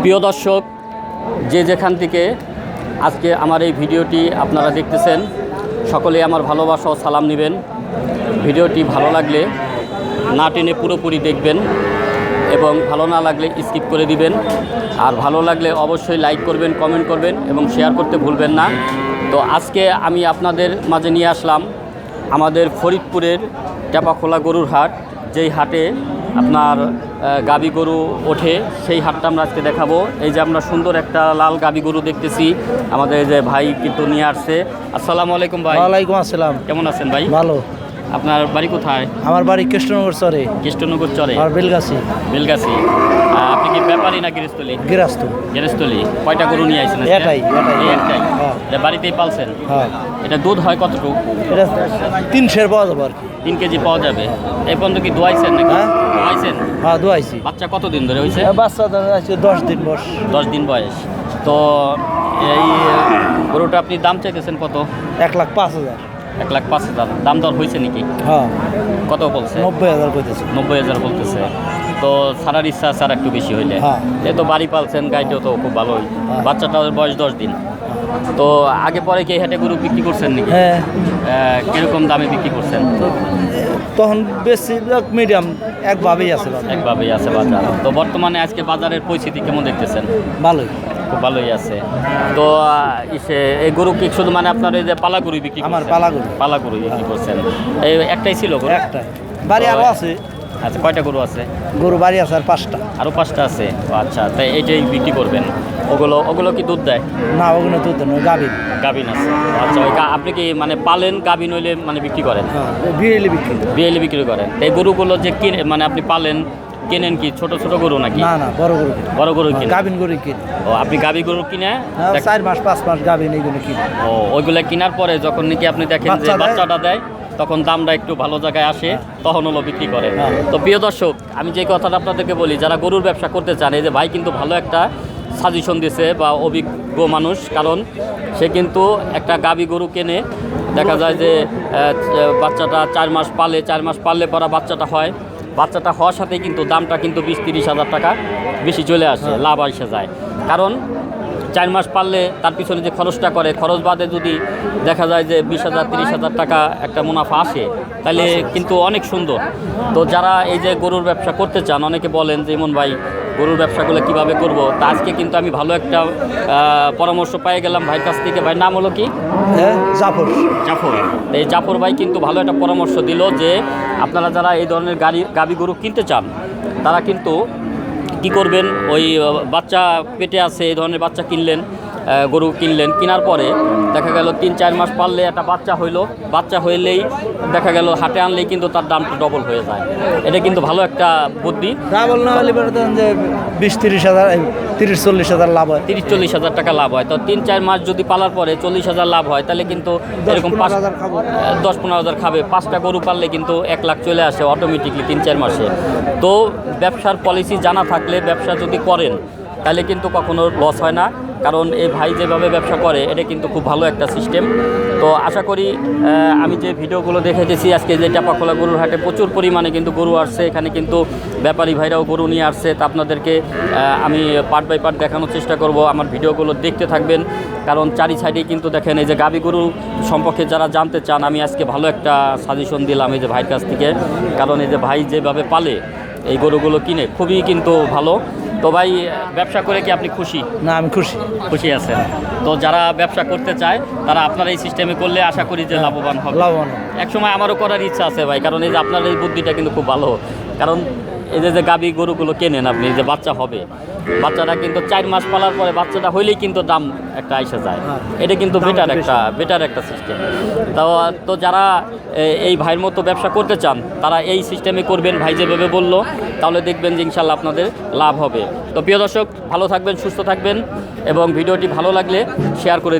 প্রিয় দর্শক, যে যেখান থেকে আজকে আমার এই ভিডিওটি আপনারা দেখতেছেন সকলে আমার ভালোবাসা ও সালাম নেবেন। ভিডিওটি ভালো লাগলে না টেনে পুরোপুরি দেখবেন এবং ভালো না লাগলে স্কিপ করে দিবেন। আর ভালো লাগলে অবশ্যই লাইক করবেন, কমেন্ট করবেন এবং শেয়ার করতে ভুলবেন না। তো আজকে আমি আপনাদের মাঝে নিয়ে আসলাম আমাদের ফরিদপুরের টেপাখোলা গরুর হাট, যেই হাটে আপনার গাবি গরু ওঠে সেই হাটটা আমরা আজকে দেখাবো। এই যে আমরা সুন্দর একটা লাল গাবি গরু দেখতেছি আমাদের এই যে ভাই কিন্তু নিয়ে আসছে। আসসালামু আলাইকুম ভাই। ওয়ালাইকুম আসসালাম। কেমন আছেন ভাই? ভালো। আপনার বাড়ি কোথায়? আমার বাড়ি কৃষ্ণনগর চরে। কৃষ্ণনগর চরে। আর বেলগাছি। বেলগাছি। আপনি কি ব্যাপারী না গৃহস্থলী? গিরাস্ত গৃহস্থলী। কয়টা গরু নিয়ে আসছেন? এটাই, এটাই। হ্যাঁ। এটা বাড়িতেই পালছেন? হ্যাঁ। এটা দুধ হয় কতটুকু? এটা তিন শের পাওয়া যাবে আর কি। তিন কেজি পাওয়া যাবে। এই পর্যন্ত কি দোয়াইছেন নাকি? হ্যাঁ। দোয়াইছেন? হ্যাঁ দুয়াইছি। বাচ্চা কতদিন ধরে হয়েছে বাচ্চা দশ দিন বয়স। দশ দিন বয়স। তো এই গরুটা আপনি দাম চাইতেছেন কত? এক লাখ পাঁচ হাজার। এক লাখ পাঁচ হাজার। দাম দর হয়েছে নাকি? হ্যাঁ। কত বলছে? নব্বই হাজার কইতেছে। নব্বই হাজার বলতেছে। তো সারার ইচ্ছা আছে আর একটু বেশি হইলে। হ্যাঁ। এই তো বাড়ি পালছেন গাইটাও তো খুব ভালোই। হ্যাঁ। বাচ্চাটার বয়স দশ দিন। তো আগে পরে কি হাটে গরু বিক্রি করছেন নাকি? হ্যাঁ। কীরকম দামে বিক্রি করছেন? তখন বেশি মিডিয়াম একভাবেই আছে একভাবেই আছে বাজার। তো বর্তমানে আজকে বাজারের পরিস্থিতি কেমন দেখতেছেন? ভালোই। খুব ভালোই আছে। তো ইসে এই গরু কি শুধু মানে আপনার এই যে পালা গরু বিক্রি আমার? পালা গরু। পালা গরু বিক্রি করছেন। এই একটাই ছিল গরু? একটাই বাড়ি আরও আছে। আচ্ছা কয়টা গরু আছে? গরু বাড়ি আছে আর পাঁচটা। আরও পাঁচটা আছে? আচ্ছা তাই এইটাই বিক্রি করবেন। ওগুলো ওগুলো কি দুধ দেয়? না ওগুলো দুধ নয় গাভীর গাভিন। আছে। আচ্ছা ওই আপনি কি মানে পালেন গাভিন হইলে মানে বিক্রি করেন? বিয়েলি বিক্রি বিয়েলি বিক্রি করেন। এই গরুগুলো যে কিনে মানে আপনি পালেন কেনেন কি? ছোট ছোট গরু নাকি? না না বড় গরু বড় গরু কিনে? গাভিন গরু কিনি। ও আপনি গাভি গরু কিনে? হ্যাঁ, চার মাস পাঁচ মাস গাভিন এইগুলো কিনি। ও ওইগুলা কেনার পরে যখন নাকি আপনি দেখেন যে বাচ্চাটা দেয় তখন দামটা একটু ভালো জায়গায় আসে তখন হলো বিক্রি করে। হ্যাঁ। তো প্রিয় দর্শক আমি যে কথাটা আপনাদেরকে বলি যারা গরুর ব্যবসা করতে চান এই যে ভাই কিন্তু ভালো একটা সাজেশন দিছে বা অভিজ্ঞ মানুষ কারণ সে কিন্তু একটা গাবি গরু কেনে। দেখা যায় যে বাচ্চাটা চার মাস পালে চার মাস পাললে পরা বাচ্চাটা হয়। বাচ্চাটা হওয়ার সাথে কিন্তু দামটা কিন্তু বিশ তিরিশ হাজার টাকা বেশি চলে আসে লাভ এসে যায়। কারণ চার মাস পারলে তার পিছনে যে খরচটা করে খরচ বাদে যদি দেখা যায় যে বিশ হাজার তিরিশ হাজার টাকা একটা মুনাফা আসে তাহলে কিন্তু অনেক সুন্দর। তো যারা এই যে গরুর ব্যবসা করতে চান অনেকে বলেন যে ইমন ভাই গরুর ব্যবসাগুলো কীভাবে করব? তা আজকে কিন্তু আমি ভালো একটা পরামর্শ পেয়ে গেলাম ভাইয়ের কাছ থেকে। ভাই নাম হলো কি? হ্যাঁ জাফর। জাফর। এই জাফর ভাই কিন্তু ভালো একটা পরামর্শ দিল যে আপনারা যারা এই ধরনের গাড়ি গাবি গরু কিনতে চান তারা কিন্তু কি করবেন? ওই বাচ্চা পেটে আছে এই ধরনের বাচ্চা কিনলেন গরু কিনলেন। কেনার পরে দেখা গেল তিন চার মাস পারলে একটা বাচ্চা হইল। বাচ্চা হইলেই দেখা গেল হাটে আনলেই কিন্তু তার দামটা ডবল হয়ে যায়। এটা কিন্তু ভালো একটা বুদ্ধি। ডাবল না হলে যে বিশ তিরিশ হাজার তিরিশ চল্লিশ হাজার লাভ হয়। তিরিশ চল্লিশ হাজার টাকা লাভ হয়। তো তিন চার মাস যদি পালার পরে চল্লিশ হাজার লাভ হয় তাহলে কিন্তু এরকম পাঁচ হাজার খাব। দশ পনেরো হাজার খাবে। পাঁচটা গরু পারলে কিন্তু এক লাখ চলে আসে অটোমেটিকলি তিন চার মাসে। তো ব্যবসার পলিসি জানা থাকলে ব্যবসা যদি করেন তাহলে কিন্তু কখনো লস হয় না। কারণ এই ভাই যেভাবে ব্যবসা করে, এটা কিন্তু খুব ভালো একটা সিস্টেম তো আশা করি আমি যে ভিডিওগুলো দেখেছি আজকে যে টাপাখোলা গরুর হাটে প্রচুর পরিমাণে কিন্তু গরু আসছে, এখানে কিন্তু ব্যাপারী ভাইরাও গরু নিয়ে আসছে। তা আপনাদেরকে আমি পার্ট বাই পার্ট দেখানোর চেষ্টা করব, আমার ভিডিওগুলো দেখতে থাকবেন। কারণ চারি সাইডেই কিন্তু দেখেন, এই যে গাবি গরু সম্পর্কে যারা জানতে চান, আমি আজকে ভালো একটা সাজেশন দিলাম এই যে ভাইয়ের কাছ থেকে। কারণ এই যে ভাই যেভাবে পালে, এই গরুগুলো কিনে, খুবই কিন্তু ভালো। তো ভাই ব্যবসা করে কি আপনি খুশি? না আমি খুশি। খুশি আছেন। তো যারা ব্যবসা করতে চায় তারা আপনার এই সিস্টেমে করলে আশা করি যে লাভবান হবে। লাভবান এক সময় আমারও করার ইচ্ছা আছে ভাই কারণ এই যে আপনার এই বুদ্ধিটা কিন্তু খুব ভালো। কারণ এই যে যে গাবি গরুগুলো কেনেন আপনি যে বাচ্চা হবে বাচ্চাটা কিন্তু চার মাস পালার পরে বাচ্চাটা হইলেই কিন্তু দাম একটা আইসা যায়। হ্যাঁ। এটা কিন্তু বেটার একটা বেটার একটা সিস্টেম তো তো যারা এই ভাইয়ের মতো ব্যবসা করতে চান তারা এই সিস্টেমে করবেন ভাই যেভাবে বলল তাহলে দেখবেন যে ইনশাল্লাহ আপনাদের লাভ হবে। তো প্রিয় দর্শক ভালো থাকবেন সুস্থ থাকবেন এবং ভিডিওটি ভালো লাগলে শেয়ার করে